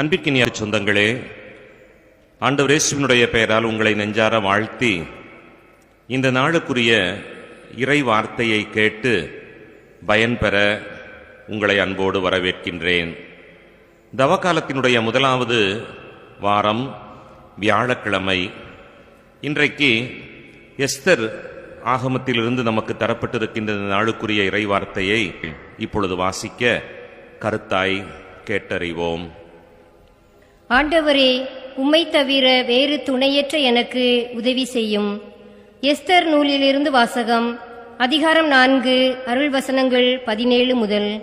அன்பிற்கினிய சொந்தங்களே ஆண்டவர் இயேசுவினுடைய பெயரால் உங்களை நெஞ்சார வாழ்த்தி இந்த நாளுக்குரிய இறை வார்த்தையை கேட்டு பயன்பெற உங்களை அன்போடு வரவேற்கின்றேன். தவக்காலத்தினுடைய முதலாவது வாரம் வியாழக்கிழமை. இன்றைக்கு எஸ்தர் ஆகமத்திலிருந்து நமக்கு தரப்பட்டிருக்கின்ற இந்த நாளுக்குரிய இறை வார்த்தையை இப்பொழுது வாசிக்க கருத்தாய் கேட்டறிவோம். ஆண்டவரே உம்மை தவிர வேறு துணையற்ற எனக்கு உதவி செய்யும். எஸ்தர் நூலிலிருந்து வாசகம் அதிகாரம் நான்கு அருள் வசனங்கள் பதினேழு முதல்.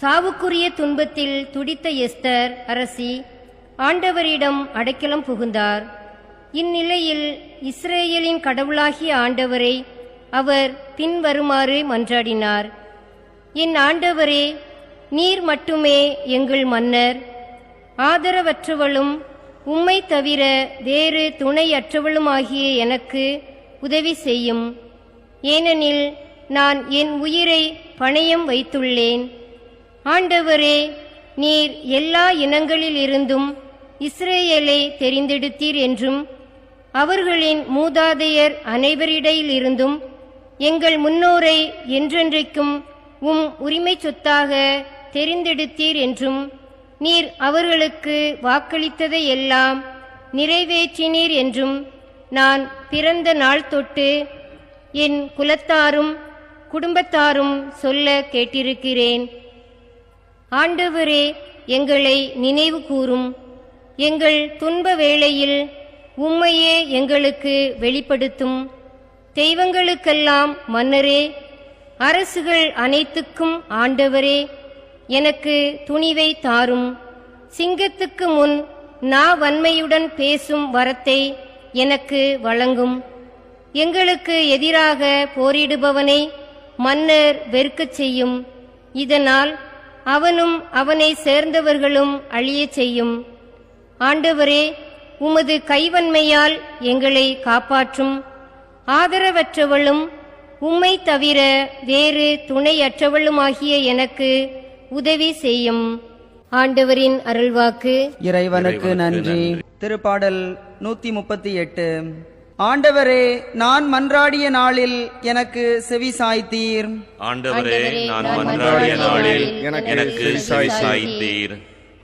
சாவுக்குரிய துன்பத்தில் துடித்த எஸ்தர் அரசி ஆண்டவரிடம் அடைக்கலம் புகுந்தார். இந்நிலையில் இஸ்ரேலின் கடவுளாகிய ஆண்டவரை அவர் பின்வருமாறு மன்றாடினார். என் ஆண்டவரே நீர் மட்டுமே எங்கள் மன்னர். ஆதரவற்றவளும் உம்மை தவிர வேறு துணையற்றவளுமாகிய எனக்கு உதவி செய்யும். ஏனெனில் நான் என் உயிரை பணயம் வைத்துள்ளேன். ஆண்டவரே நீர் எல்லா இனங்களிலிருந்தும் இஸ்ரேலை தெரிந்தெடுத்தீர் என்றும் அவர்களின் மூதாதையர் அனைவரிடையிலிருந்தும் எங்கள் முன்னோரை என்றென்றைக்கும் உம் உரிமை சொத்தாக தெரிந்தெடுத்தீர் என்றும் நீர் அவர்களுக்கு வாக்களித்ததை எல்லாம் நிறைவேற்றினீர் என்றும் நான் பிறந்த நாள் தொட்டு என் குலத்தாரும் குடும்பத்தாரும் சொல்ல கேட்டிருக்கிறேன். ஆண்டவரே எங்களை நினைவு கூறும். எங்கள் துன்ப வேளையில் உம்மையே எங்களுக்கு வெளிப்படுத்தும். தெய்வங்களுக்கெல்லாம் மன்னரே அரசுகள் அனைத்துக்கும் ஆண்டவரே எனக்கு துணிவை தாரும். சிங்கத்துக்கு முன் நா வன்மையுடன் பேசும் வரத்தை எனக்கு வழங்கும். எங்களுக்கு எதிராக போரிடுபவனை மன்னர் வெறுக்கச் செய்யும். இதனால் அவனும் அவனை சேர்ந்தவர்களும் அழியச் செய்யும். ஆண்டவரே உமது கைவன்மையால் எங்களை காப்பாற்றும். ஆதரவற்றவளும் உம்மை தவிர வேறு துணையற்றவளுமாகிய எனக்கு உதவி செய்யும். ஆண்டவரின் அருள்வாக்கு. இறைவனுக்கு நன்றி. திருப்பாடல் நூத்தி முப்பத்தி எட்டு ஆண்டவரே நான் மன்றாடிய நாளில் எனக்கு செவி சாய்த்தீர். ஆண்டவரே நான் மன்றாடிய நாளில் எனக்கு செவி சாய்த்தீர்.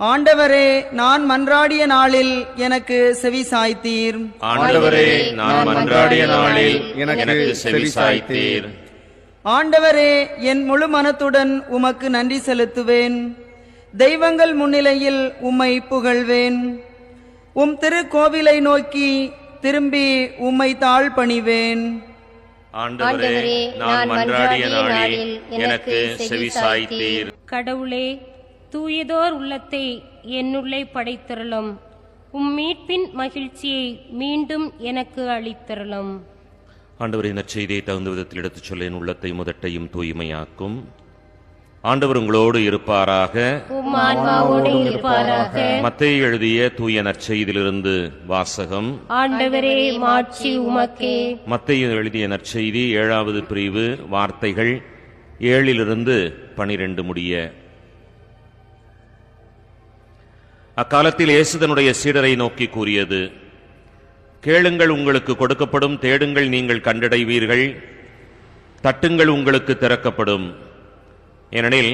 ஆண்டவரே நான் மன்றாடிய நாளில் எனக்கு செவி சாய்த்தீர். ஆண்டவரே நான் மன்றாடிய நாளில் எனக்கு செவி சாய்த்தீர். ஆண்டவரே என் முழு மனத்துடன் உமக்கு நன்றி செலுத்துவேன். தெய்வங்கள் முன்னிலையில் உம்மை புகழ்வேன். உம் திருக்கோவிலை நோக்கி திரும்பி உம்மை தாழ் பணிவேன் ஆண்டவரே நான் மன்றாடிய நாளில் எனக்கு செவி சாய்த்தீர். கடவுளே தூயதோர் உள்ளத்தை என்னுள்ளே படைத்தருளும். உம் மீட்பின் மகிழ்ச்சியை மீண்டும் எனக்கு அளித்தருளும். ஆண்டவரின் நற்செய்தியை தகுந்த விதத்தில் எடுத்துச் சொல்ல என் உள்ளத்தை முதட்டையும் தூய்மையாக்கும். ஆண்டவர் உங்களோடு இருப்பாராக. மத்தேயு எழுதிய தூய நற்செய்தியிலிருந்து வாசகம். ஆண்டவரே மாட்சி உமக்கே. மத்தேயு எழுதிய நற்செய்தி ஏழாவது பிரிவு வார்த்தைகள் ஏழிலிருந்து பனிரெண்டு முடிய. அக்காலத்தில் இயேசு தன்னுடைய சீடரை நோக்கி கூறியது கேளுங்கள் உங்களுக்கு கொடுக்கப்படும் தேடுங்கள் நீங்கள் கண்டடைவீர்கள் தட்டுங்கள் உங்களுக்கு திறக்கப்படும். ஏனெனில்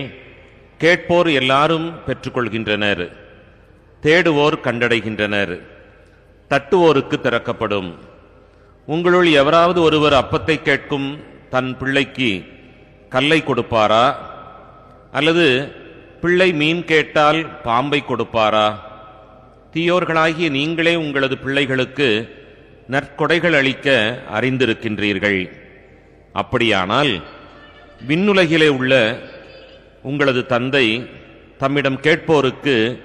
கேட்போர் எல்லாரும் பெற்றுக்கொள்கின்றனர் தேடுவோர் கண்டடைகின்றனர் தட்டுவோருக்கு திறக்கப்படும். உங்களுள் எவராவது ஒருவர் அப்பத்தை கேட்கும் தன் பிள்ளைக்கு கல்லை கொடுப்பாரா? அல்லது பிள்ளை மீன் கேட்டால் பாம்பை கொடுப்பாரா? தீயோர்களாகிய நீங்களே உங்களது பிள்ளைகளுக்கு நற்கொடைகள் அளிக்க அறிந்திருக்கின்றீர்கள். அப்படியானால் விண்ணுலகிலே உள்ள உங்களது தந்தை தம்மிடம் கேட்போருக்கு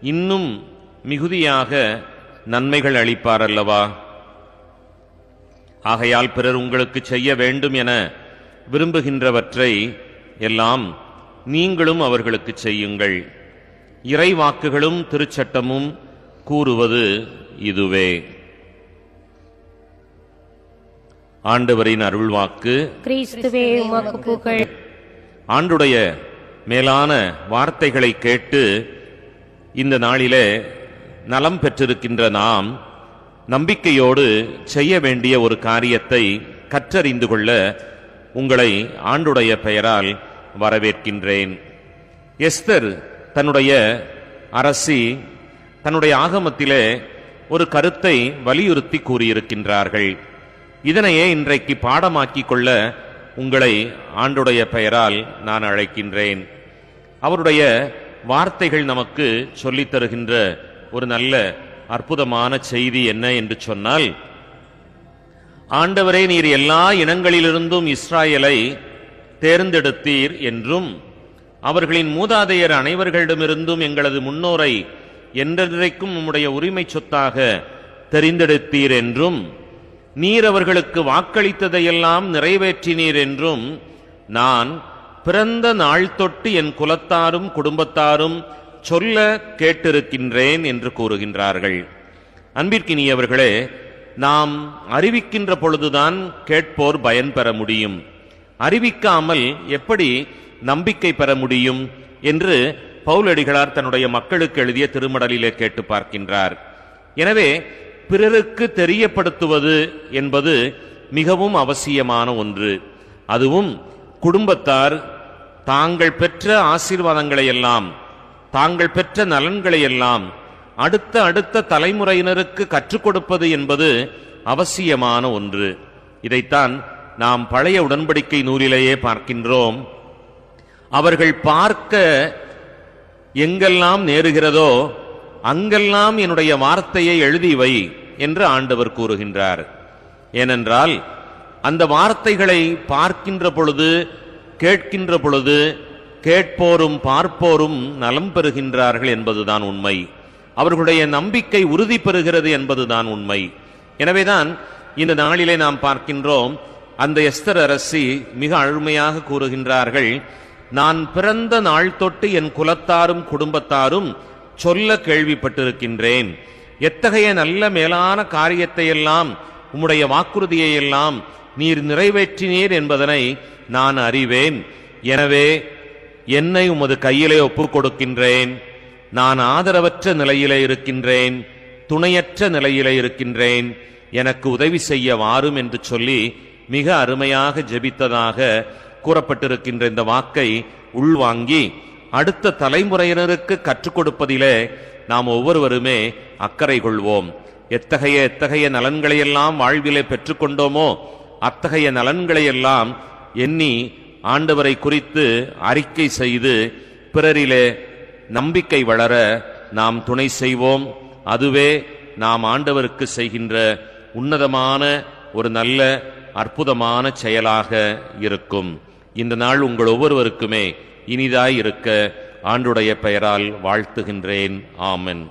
இன்னும் மிகுதியாக நன்மைகள் அளிப்பார் அல்லவா? ஆகையால் பிறர் உங்களுக்கு செய்ய வேண்டும் என விரும்புகின்றவற்றை எல்லாம் நீங்களும் அவர்களுக்கு செய்யுங்கள். இறைவாக்குகளும் திருச்சட்டமும் கூறுவது இதுவே. ஆண்டவரின் அருள்வாக்கு. கிறிஸ்துவே உமக்கு புகழ். ஆண்டுடைய மேலான வார்த்தைகளை கேட்டு இந்த நாளிலே நலம் பெற்றிருக்கின்ற நாம் நம்பிக்கையோடு செய்ய வேண்டிய ஒரு காரியத்தை கற்றறிந்து கொள்ள உங்களை ஆண்டுடைய பெயரால் வரவேற்கின்றேன். எஸ்தர் தன்னுடைய அரசி தன்னுடைய ஆகமத்திலே ஒரு கருத்தை வலியுறுத்தி கூறியிருக்கின்றார்கள். இதனையே இன்றைக்கு பாடமாக்கிக் கொள்ள உங்களை ஆண்டுடைய பெயரால் நான் அழைக்கின்றேன். அவருடைய வார்த்தைகள் நமக்கு சொல்லித் தருகின்ற ஒரு நல்ல அற்புதமான செய்தி என்ன என்று சொன்னால் ஆண்டவரே நீர் எல்லா இனங்களிலிருந்தும் இஸ்ராயலை தேர்ந்தெடுத்தீர் என்றும் அவர்களின் மூதாதையர் அனைவர்களிடமிருந்தும் எங்களது முன்னோரை என்றென்றைக்கும் உம்முடைய உரிமை சொத்தாக தெரிந்தெடுத்தீர் என்றும் நீர் அவர்களுக்கு வாக்களித்ததையெல்லாம் நிறைவேற்றினீர் என்றும் நான் பிறந்த நாள் தொட்டு என் குலத்தாரும் குடும்பத்தாரும் சொல்ல கேட்டிருக்கின்றேன் என்று கூறுகின்றார்கள். அன்பிற்கினியவர்களே நாம் அறிவிக்கின்ற பொழுதுதான் கேட்போர் பயன் பெற முடியும். அறிவிக்காமல் எப்படி நம்பிக்கை பெற முடியும் என்று பவுலடிகளார் தன்னுடைய மக்களுக்கு எழுதிய திருமடலிலே கேட்டு பார்க்கின்றார். எனவே பிறருக்கு தெரியப்படுத்துவது என்பது மிகவும் அவசியமான ஒன்று. அதுவும் குடும்பத்தார் தாங்கள் பெற்ற ஆசீர்வாதங்களை எல்லாம் தாங்கள் பெற்ற நலன்களை எல்லாம் அடுத்த அடுத்த தலைமுறையினருக்கு கற்றுக் கொடுப்பது என்பது அவசியமான ஒன்று. இதைத்தான் நாம் பழைய உடன்படிக்கை நூலிலேயே பார்க்கின்றோம். அவர்கள் பார்க்க எங்கெல்லாம் நேருகிறதோ அங்கெல்லாம் என்னுடைய வார்த்தையை எழுதி வை என்று ஆண்டவர் கூறுகின்றார். ஏனென்றால் அந்த வார்த்தைகளை பார்க்கின்ற பொழுது கேட்கின்ற பொழுது கேட்போரும் பார்ப்போரும் நலம் பெறுகின்றார்கள் என்பதுதான் உண்மை. அவர்களுடைய நம்பிக்கை உறுதி பெறுகிறது என்பதுதான் உண்மை. எனவேதான் இந்த நாளிலே நாம் பார்க்கின்றோம் அந்த எஸ்தர் அரசி மிக அழுமையாக கூறுகின்றார்கள் நான் பிறந்த நாள் தொட்டு என் குலத்தாரும் குடும்பத்தாரும் சொல்ல கேள்விப்பட்டிருக்கின்றேன். எத்தகைய நல்ல மேலான காரியத்தையெல்லாம் உம்முடைய வாக்குறுதியை எல்லாம் நீர் நிறைவேற்றினீர் என்பதனை நான் அறிவேன். எனவே என்னை உமது கையிலே ஒப்புக் கொடுக்கின்றேன். நான் ஆதரவற்ற நிலையிலே இருக்கின்றேன். துணையற்ற நிலையிலே இருக்கின்றேன். எனக்கு உதவி செய்ய வாரும் என்று சொல்லி மிக அருமையாக ஜெபித்ததாக கூறப்பட்டிருக்கின்ற இந்த வாக்கை உள்வாங்கி அடுத்த தலைமுறையினருக்கு கற்றுக் கொடுப்பதிலே நாம் ஒவ்வொருவருமே அக்கறை கொள்வோம். எத்தகைய எத்தகைய நலன்களையெல்லாம் வாழ்விலே பெற்றுக்கொண்டோமோ அத்தகைய நலன்களையெல்லாம் எண்ணி ஆண்டவரை குறித்து அறிக்கை செய்து பிறரிலே நம்பிக்கை வளர நாம் துணை செய்வோம். அதுவே நாம் ஆண்டவருக்கு செய்கின்ற உன்னதமான ஒரு நல்ல அற்புதமான செயலாக இருக்கும். இந்த நாள் உங்கள் ஒவ்வொருவருக்குமே இனிதாயிருக்க ஆண்டுடைய பெயரால் வாழ்த்துகின்றேன். ஆமென்.